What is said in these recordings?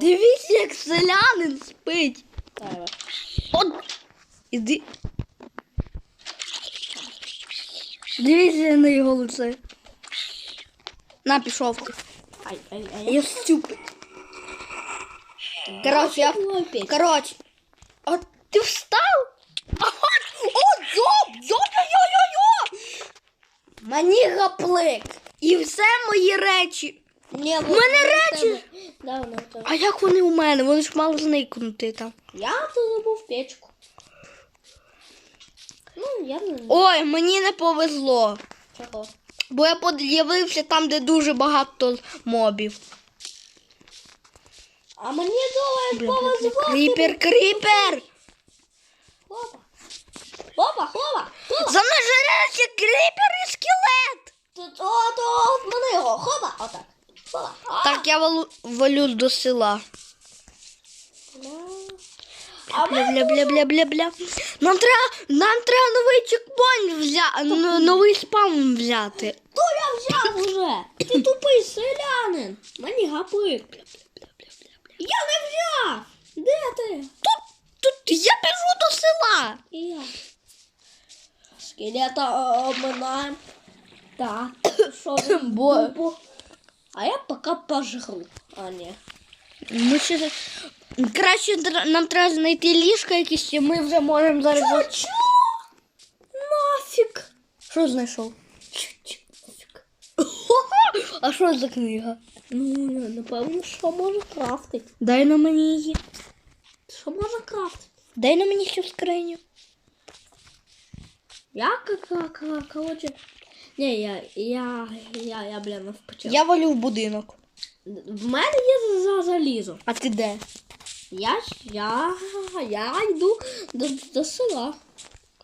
Дивіться, як селянин спить. От. Іди. Дивіться на його лице. На, пішов ти. Ай, ай, ай. Я стюпid. Короче, я... Короче. А ти встав? Ага. О, йоп! Йо-йо-йо-йо-йо! Мені гаплик. І все мої речі. Ні, У мене речі. Да, воно. А як вони у мене? Вони ж мали зникнути там. Я тут забув печку. Ну, я не знаю. Ой, мені не повезло. Чого? Бо я под'явився там, де дуже багато мобів. А мені думаю, повезло. Кріпер, кріпер! Хлопа. Хлопа, хлопа. За мною женеться кріпер і скелет! Тут, о, то от мене його. Хлопа. Отак. Так, я валу, валю до села. Бля, бля, бля, бля, бля, бля. Нам треба, нам треба новий чекпоінт взяти, новий спам взяти. То я взяв уже. Ти тупий селянин. Мені гапик. Я не взяв. Де ти? Тут, тут я біжу до села. І я. Скелета обминаємо. Так. Що Бо... А я поки пожру. А ні. Ми ще краще нам треба знайти ліжка якісь, і ми вже можемо зараз. за- Чо? Нафіг. Що знайшов? Чу-чу, нафіг. А що за книга? Ну, напевно, що може крафтити. Дай на мені її. Що може крафтити? Дай на мені цю скриню. Я как, как, короче... Не, я, я, я, я, бля, не впочав. Я валю в будинок. В мене є за залізо. А ти де? Я, ж- я, я йду до, до села.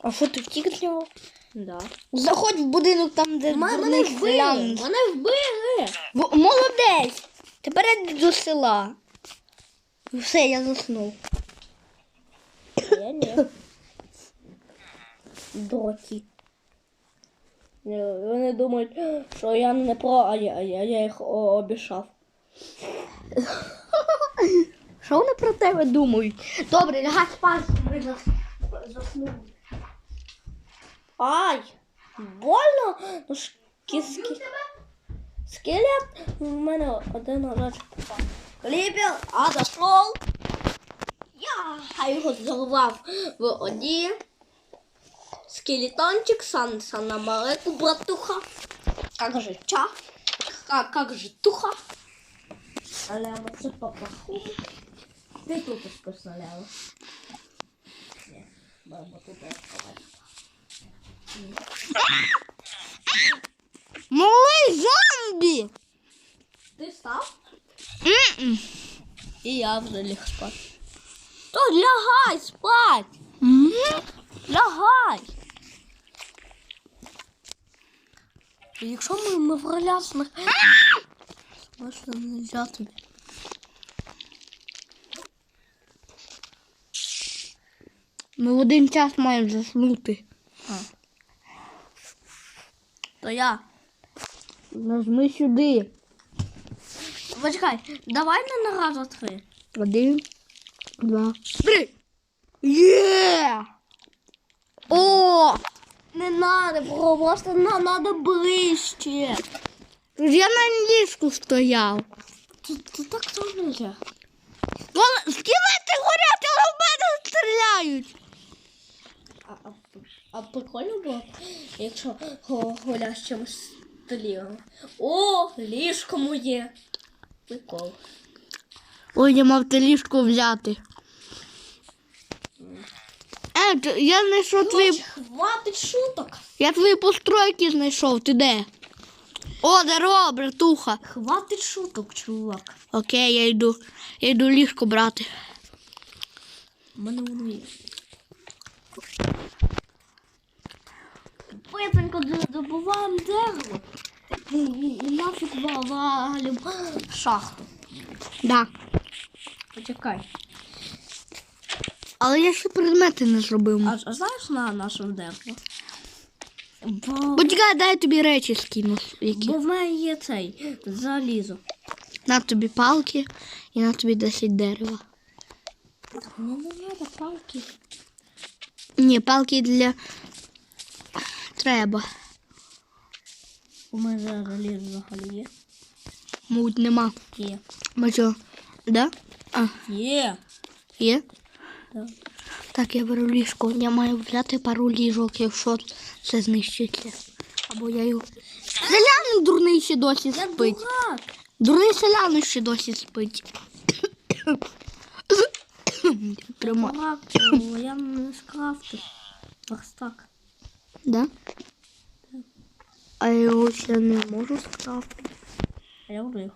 А що ти втік з нього? Да. Заходь в будинок там, де Мене, дурний мене вбили. селян. Мене вбили. В- Молодець! Тепер йди до села. Все, я заснув. Я ні. Доті. Вони думають, що я не про, а я, я, я їх обішав. Що вони про тебе думають? Добре, лягай спати, ми заснули. Ай! Больно? Ну ж кіски. Скелет в мене один разочок попав. Кліпер, а зайшов. Я його зарвав в оді. Скелетончик, сан, сан на маленьку братуха. Как же ча? Как, как же туха? Але це попаху. Ти тут спосоляла. Ні, бабу тут розповідає. Малий зомбі! Ти став? М-м. І я вже ліг спати. То лягай спать! М? Якщо ми, ми в ролясних... Можна не взяти. Ми в один час маємо заснути. То я. Нажми сюди. Почекай, давай не на раз, а три. Один, два, три. Є! О! Не надо, просто на, надо ближче. Я на ліжку стояв. Ти, ти так теж нельзя. Вон, скелети горять, але в мене стріляють. А, а, а прикольно було, якщо го- гуляш чимось столігом. О, ліжко моє. Прикол. Ой, я мав те ліжко взяти. Е, я знайшов твої. Хватить шуток. Я твої постройки знайшов. Ти де? О, здорово, братуха. Хватить шуток, чувак. Окей, я йду. Я йду ліжко брати. У мене воно є. Пипенько добуваємо дерево. І нафіг валим шахту. Да. Почекай. Але я ще предмети не зробив. А, а знаєш на наше дерево? Бо, Почекай, дай я тобі речі скину. Які. бо в мене є цей залізо. На тобі палки і на тобі 10 дерева. Мені не треба палки. Ні, палки для. Треба. У мене заліз взагалі є. Мабуть, нема. Є. Може, да? А, Є. є? Да. Так, я беру ліжко. Я маю взяти пару ліжок, якщо це знищиться. Або я його. Селянин дурний ще досі Я спить. дурак. Дурний селянин ще досі спить. Тримай. Я не скрафтив. Верстак. Да? А я його ще не можу скрафтити. А я вбив.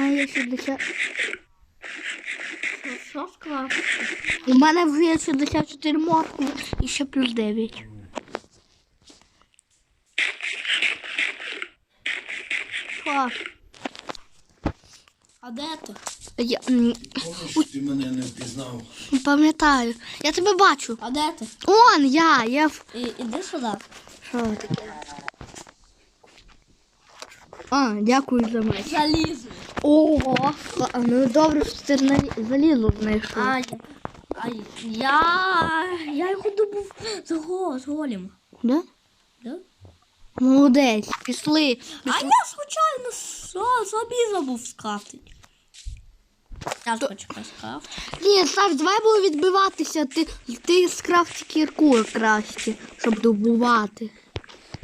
Має 60... Що, що скрафтив? У мене вже є 64 моркви і ще плюс 9. Що? А де ти? Я м, Помниш, ти мене не впізнав. пам'ятаю. Я тебе бачу. А де ти? Он я, я в. І, іди сюди. Що таке? А, дякую за меч. Залізу. Ого! Ну добре, що ти на- залізо знайшов. А, я- а я, я його добув з, го, з голем. Да? Да? Молодець, пішли. А я случайно со- собі забув скрафтити. Я ж почекай скрафтити. Ні, Саш, давай було відбиватися. Ти, ти скрафти кірку краще, щоб добувати.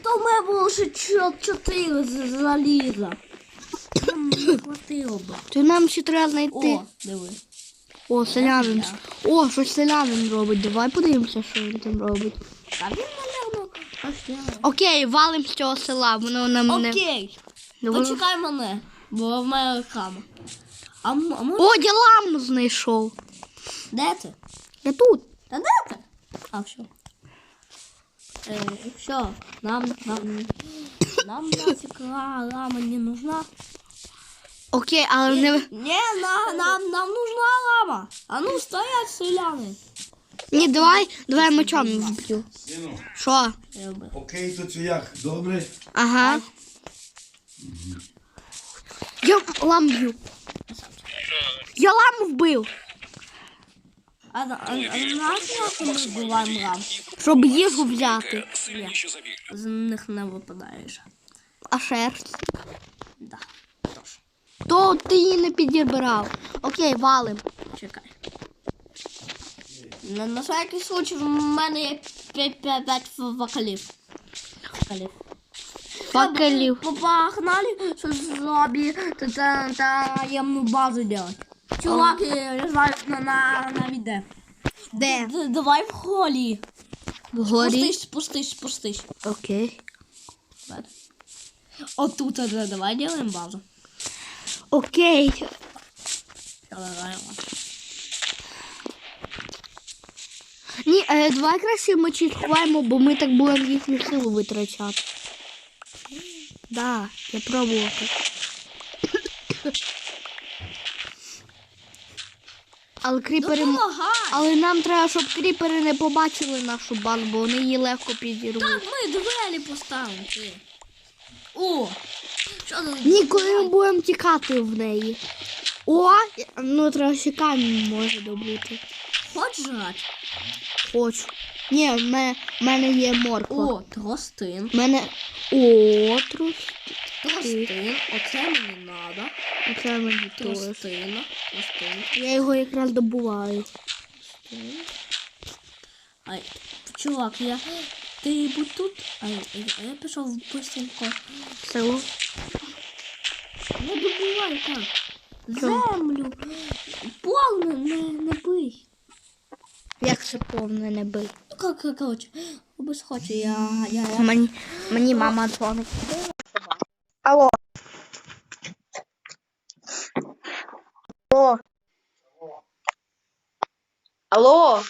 То в мене було ще чотири заліза. Нам не хватило би. То нам ще треба знайти. О, диви. О, селянин. О, щось селянин робить. Давай подивимося, що він там робить. А він, ось Окей, валим з цього села, воно нам не. Окей. Ну, Почекай мене, бо в мене реклама. А, м- а ми... О, я ламу знайшов. де ти? Я тут. Та де ти? А, все. Е, все, нам, нам, нам нафиг ла- лама не нужна. Окей, але не. Не, на, нам, нам нужна лама. А ну, стоять селяни. Ні, давай, давай мечом вб'ю. Сину, Що? Окей, тут як? Добре? Ага. Я лам б'ю. Я ламу вбив, А, а, а, а знаєш, як ми вбиваємо лам? щоб їжу взяти. Ні, з них не випадаєш. А шерсть. То ти її не підібрав. Окей, валим. чекай. На, на всякий случай в мене є 5 вакалів. Вакалів. Факелів. По- Погнали що та, та, таємну базу делать. Чувак, я знаю, на, на, на віде. Де? Д- Давай в холі. Вгорі. Спустись, спустись, спустись. Окей. Ладно. От тут давай делаем базу. Окей. Ні, е, давай краще мечі сховаємо, бо ми так будемо їхню силу витрачати. Да, я пробував. Але кріпери. Але нам треба, щоб кріпери не побачили нашу базу, бо вони її легко підірвуть. Так, ми двері поставимо. О! Що тут? Ми будемо тікати в неї. О, ну треба ще камінь може добути. Хочеш грати? Хочу. Ні, в мене, в мене є морква. О, тростин. В мене. О, трус. Тростин. Оце мені надо. Це мені. Тростина. Тростин. Я його якраз добуваю. Ай, чувак, я. Ти будь тут. Ай, а я пішов быстренько. Село. Не добувай так. Землю. Повне не, не бий. Як це повне не бий. Ну, как, как, короче, без хоче, я, я, я. Мені, мені мама дзвонить. Алло. Алло. Алло.